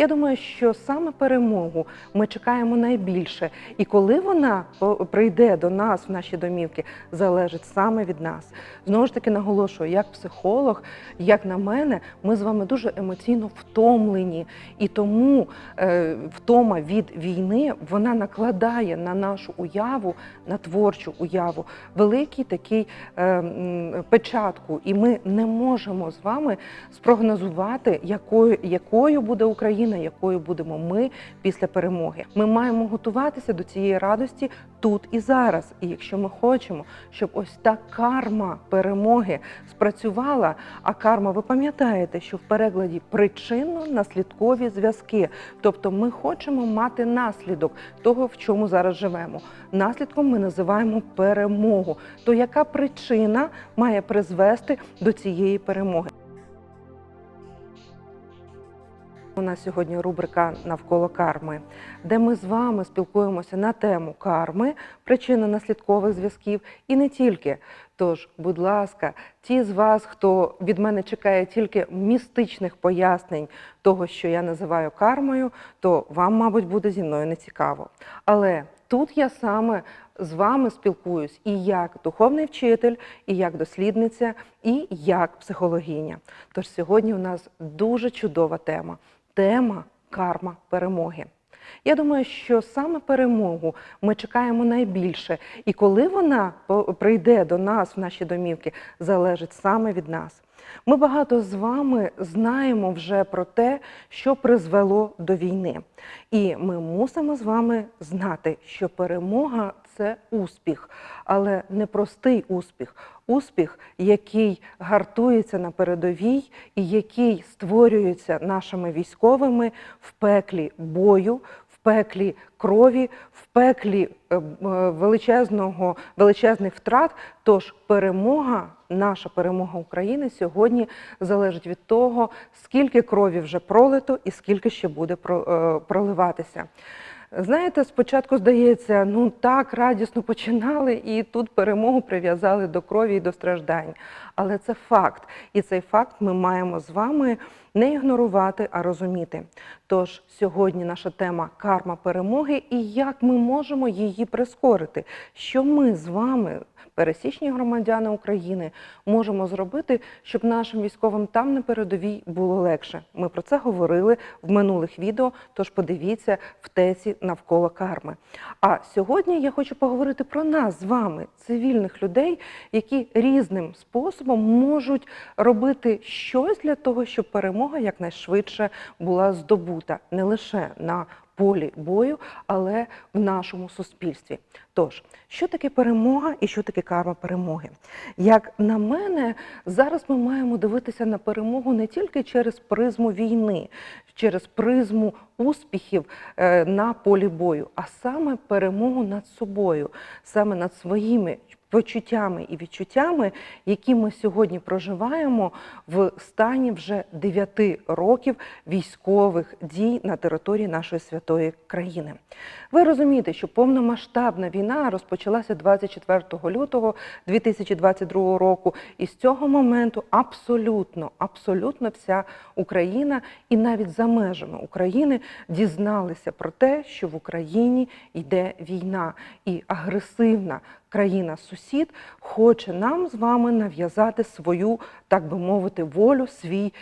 Я думаю, що саме перемогу ми чекаємо найбільше, і коли вона прийде до нас в наші домівки, залежить саме від нас. Знову ж таки наголошую, як психолог, як на мене, ми з вами дуже емоційно втомлені, і тому е, втома від війни вона накладає на нашу уяву, на творчу уяву великий такий е, печатку, і ми не можемо з вами спрогнозувати, якою, якою буде Україна, якою будемо ми після перемоги. Ми маємо готуватися до цієї радості тут і зараз. І якщо ми хочемо, щоб ось та карма перемоги спрацювала, а карма, ви пам'ятаєте, що в перекладі причинно-наслідкові зв'язки. Тобто ми хочемо мати наслідок того, в чому зараз живемо. Наслідком ми називаємо перемогу. То яка причина має призвести до цієї перемоги? У нас сьогодні рубрика навколо карми, де ми з вами спілкуємося на тему карми, причинно-наслідкових зв'язків і не тільки. Тож, будь ласка, ті з вас, хто від мене чекає тільки містичних пояснень того, що я називаю кармою, то вам, мабуть, буде зі мною нецікаво. Але тут я саме з вами спілкуюсь і як духовний вчитель, і як дослідниця, і як психологиня. Тож сьогодні у нас дуже чудова тема тема карма перемоги. Я думаю, що саме перемогу ми чекаємо найбільше, і коли вона прийде до нас в наші домівки, залежить саме від нас. Ми багато з вами знаємо вже про те, що призвело до війни. І ми мусимо з вами знати, що перемога це успіх, але не простий успіх. Успіх, який гартується на передовій і який створюється нашими військовими в пеклі бою, в пеклі крові, в пеклі е, е, величезного величезних втрат. Тож перемога, наша перемога України сьогодні залежить від того, скільки крові вже пролито і скільки ще буде е, проливатися. Знаєте, спочатку здається, ну так радісно починали, і тут перемогу прив'язали до крові і до страждань. Але це факт, і цей факт ми маємо з вами не ігнорувати, а розуміти. Тож сьогодні наша тема карма перемоги і як ми можемо її прискорити. Що ми з вами, пересічні громадяни України, можемо зробити, щоб нашим військовим там на передовій було легше. Ми про це говорили в минулих відео. Тож подивіться в тесі навколо карми. А сьогодні я хочу поговорити про нас з вами, цивільних людей, які різним способом можуть робити щось для того, щоб перемога якнайшвидше була здобута не лише на полі бою, але в нашому суспільстві. Тож, що таке перемога і що таке карма перемоги? Як на мене, зараз ми маємо дивитися на перемогу не тільки через призму війни, через призму успіхів е, на полі бою, а саме перемогу над собою, саме над своїми почуттями і відчуттями, які ми сьогодні проживаємо в стані вже 9 років військових дій на території нашої святої країни. Ви розумієте, що повномасштабна війна розпочалася 24 лютого 2022 року, і з цього моменту абсолютно, абсолютно вся Україна і навіть за межами України дізналися про те, що в Україні йде війна і агресивна країна-сусід хоче нам з вами нав'язати свою, так би мовити, волю, свій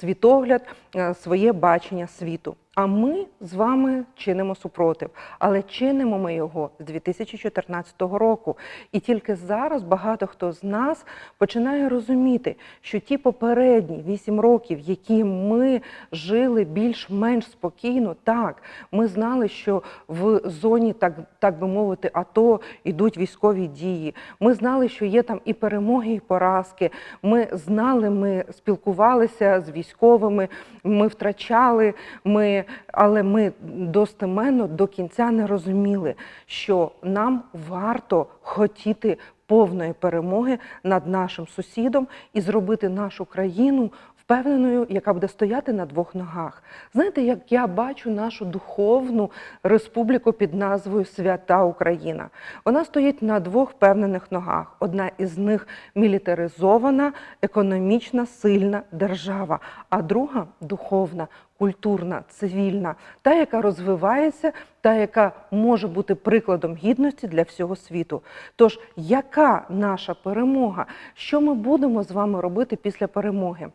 світогляд, е, своє бачення світу. А ми з вами чинимо супротив, але чинимо ми його з 2014 року. І тільки зараз багато хто з нас починає розуміти, що ті попередні 8 років, які ми жили більш-менш спокійно, так ми знали, що в зоні, так, так би мовити, АТО йдуть військові дії. Ми знали, що є там і перемоги, і поразки. Ми знали, ми спілкувалися з військовими, ми втрачали, ми, але ми достеменно до кінця не розуміли, що нам варто хотіти повної перемоги над нашим сусідом і зробити нашу країну впевненою, яка буде стояти на двох ногах. Знаєте, як я бачу нашу духовну республіку під назвою Свята Україна. Вона стоїть на двох впевнених ногах. Одна із них мілітаризована, економічна, сильна держава, а друга духовна, культурна, цивільна, та, яка розвивається, та, яка може бути прикладом гідності для всього світу. Тож, яка наша перемога? Що ми будемо з вами робити після перемоги?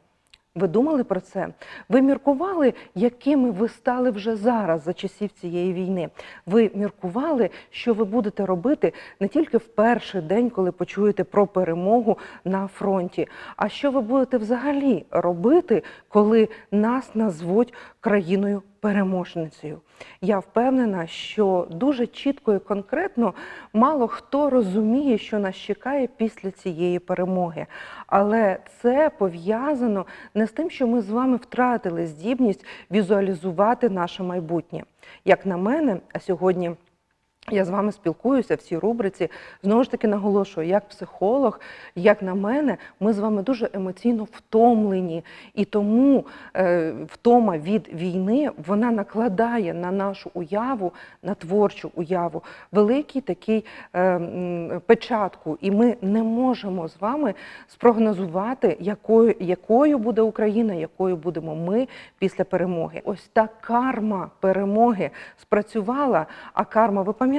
Ви думали про це? Ви міркували, якими ви стали вже зараз за часів цієї війни? Ви міркували, що ви будете робити не тільки в перший день, коли почуєте про перемогу на фронті, а що ви будете взагалі робити, коли нас назвуть країною переможницею? Я впевнена, що дуже чітко і конкретно мало хто розуміє, що нас чекає після цієї перемоги. Але це пов'язано не з тим, що ми з вами втратили здібність візуалізувати наше майбутнє. Як на мене, а сьогодні. Я з вами спілкуюся в цій рубриці. Знову ж таки наголошую, як психолог, як на мене, ми з вами дуже емоційно втомлені, і тому е, втома від війни вона накладає на нашу уяву, на творчу уяву, великий такий е, печатку. І ми не можемо з вами спрогнозувати, якою, якою буде Україна, якою будемо ми після перемоги. Ось та карма перемоги спрацювала, а карма, ви пам'ятаєте,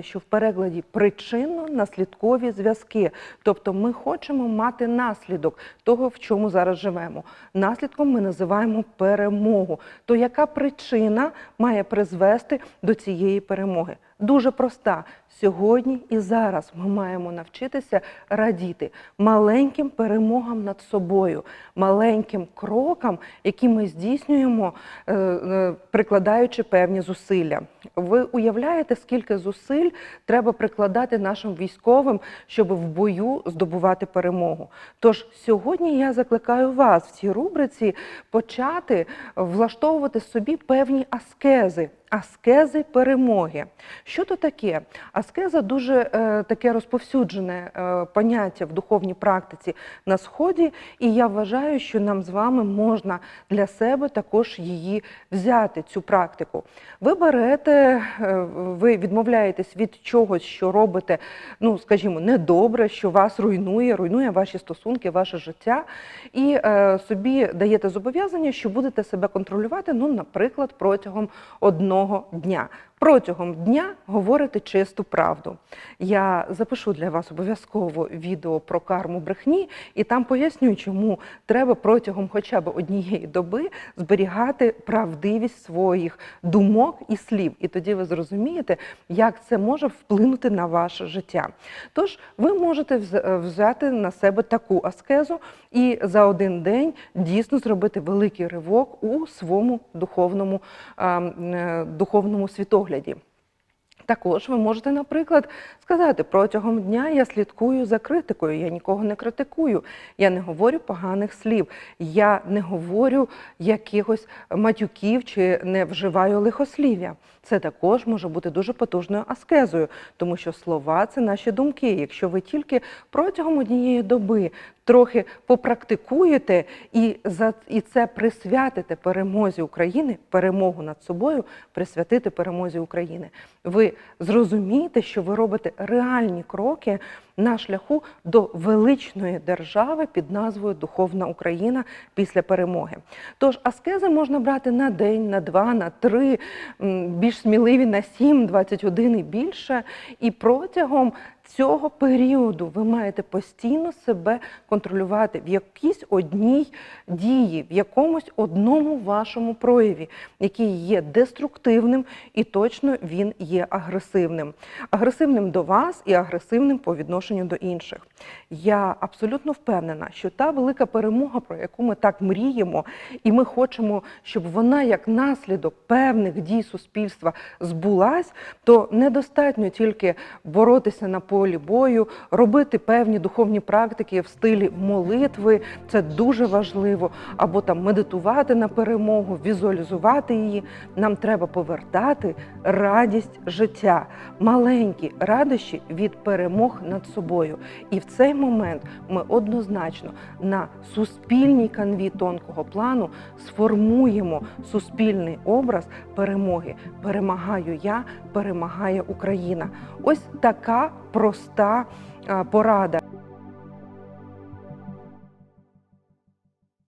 що в перекладі причинно-наслідкові зв'язки. Тобто ми хочемо мати наслідок того, в чому зараз живемо. Наслідком ми називаємо перемогу. То яка причина має призвести до цієї перемоги? Дуже проста. Сьогодні і зараз ми маємо навчитися радіти маленьким перемогам над собою, маленьким крокам, які ми здійснюємо, е, е, прикладаючи певні зусилля. Ви уявляєте, скільки зусиль треба прикладати нашим військовим, щоб в бою здобувати перемогу? Тож сьогодні я закликаю вас в цій рубриці почати влаштовувати собі певні аскези. Аскези перемоги. Що то таке? Аскеза дуже е, таке розповсюджене е, поняття в духовній практиці на сході, і я вважаю, що нам з вами можна для себе також її взяти, цю практику. Ви берете, е, ви відмовляєтесь від чогось, що робите, ну скажімо, недобре, що вас руйнує, руйнує ваші стосунки, ваше життя, і собі даєте зобов'язання, що будете себе контролювати, ну, наприклад, протягом одного дня. Протягом дня говорити чисту правду. Я запишу для вас обов'язково відео про карму брехні, і там поясню, чому треба протягом хоча б однієї доби зберігати правдивість своїх думок і слів. І тоді ви зрозумієте, як це може вплинути на ваше життя. Тож ви можете взяти на себе таку аскезу і за один день дійсно зробити великий ривок у своєму духовному, а, е, духовному світогляді огляді. Також ви можете, наприклад, сказати, протягом дня я слідкую за критикою, я нікого не критикую, я не говорю поганих слів, я не говорю якихось матюків чи не вживаю лихослів'я. Це також може бути дуже потужною аскезою, тому що слова це наші думки. Якщо ви тільки протягом однієї доби трохи попрактикуєте і за і це присвятите перемозі України, перемогу над собою присвятити перемозі України. Ви зрозумієте, що ви робите реальні кроки на шляху до величної держави під назвою Духовна Україна після перемоги. Тож аскези можна брати на день, на два, на три, більш сміливі на сім, 21 і більше. І протягом цього періоду ви маєте постійно себе контролювати в якійсь одній дії, в якомусь одному вашому прояві, який є деструктивним і точно він є агресивним. Агресивним до вас і агресивним по відношенню до інших. Я абсолютно впевнена, що та велика перемога, про яку ми так мріємо, і ми хочемо, щоб вона як наслідок певних дій суспільства збулась, то недостатньо тільки боротися на полі бою, робити певні духовні практики в стилі молитви. Це дуже важливо, або там медитувати на перемогу, візуалізувати її. Нам треба повертати радість життя, маленькі радощі від перемог над собою. І в цей момент ми однозначно на суспільній канві тонкого плану сформуємо суспільний образ перемоги. Перемагаю я, перемагає Україна. Ось така проста порада.